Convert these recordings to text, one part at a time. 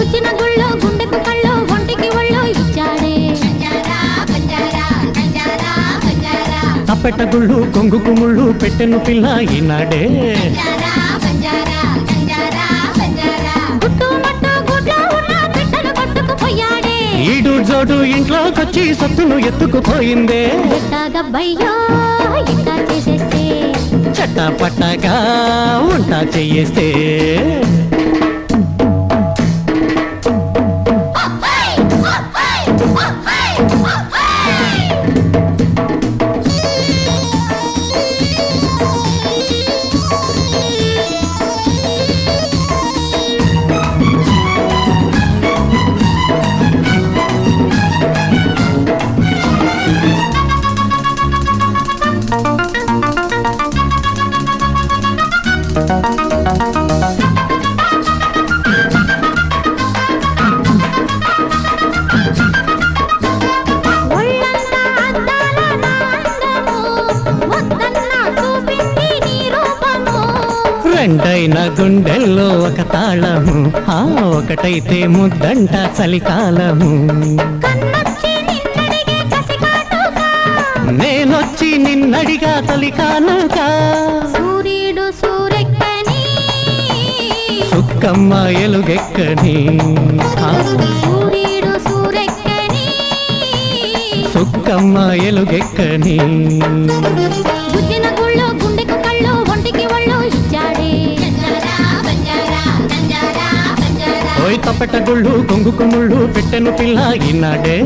ఉచిన తప్పెట గుళ్ళు కొంగు కుముళ్ళు పెట్టెను పిల్ల ఈనాడే. ఈడు జోడు ఇంట్లోకొచ్చి సత్తును ఎత్తుకుపోయిందే. చేసేస్తే. చట్టపట్టగా ఉంటా చెయ్యేస్తే రెండైన గుండెల్లో ఒక తాళము ఆ ఒకటైతే ముద్దంట చలికాలము. నేనొచ్చి నిన్నడిగా తొలికానుక. సూర్యుడు సూరెక్కని. సుక్కమ్మ ఎలుగెక్కని. సూర్యుడు సూరెక్కని. సుక్కమ్మ ఎలుగెక్కని. గుళ్ళో గుండెకు ఓయ్ గుళ్ళు కొంగు కుముళ్ళు పెట్టెను పిల్ల ఈనాడే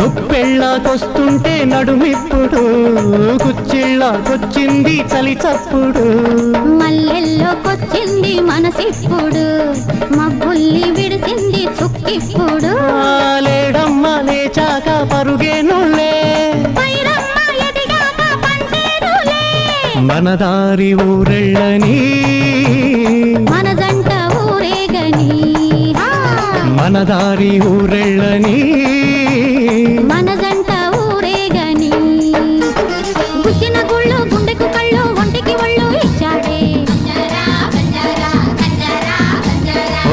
గొప్పెళ్ళకొస్తుంటే నడుమిప్పుడు కుచ్చిళ్ళకొచ్చింది చలి చప్పుడు. మల్లెల్లోకొచ్చింది మనసిప్పుడు మబ్బుల్ని విడిసింది చుక్కిప్పుడు. లేడమ్మ లేచాక పంటేరులే మనదారి ఊరెళ్ళని. మన జంట ఊరేగని. మనదారి ఊరెళ్ళని.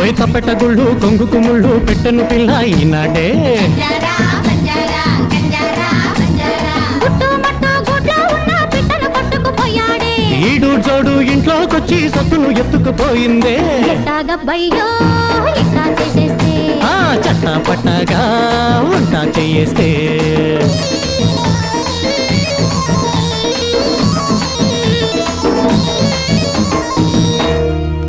ఓయ్ తప్పెట గుళ్ళు కొంగు కుముళ్ళు పెట్టెను పిల్ల ఈనాడే. ఈడు జోడు ఇంట్లోకొచ్చి సత్తును ఎత్తుకుపోయిందే. ఆ చట్టపట్టగా ఉంటా చెయ్యేస్తే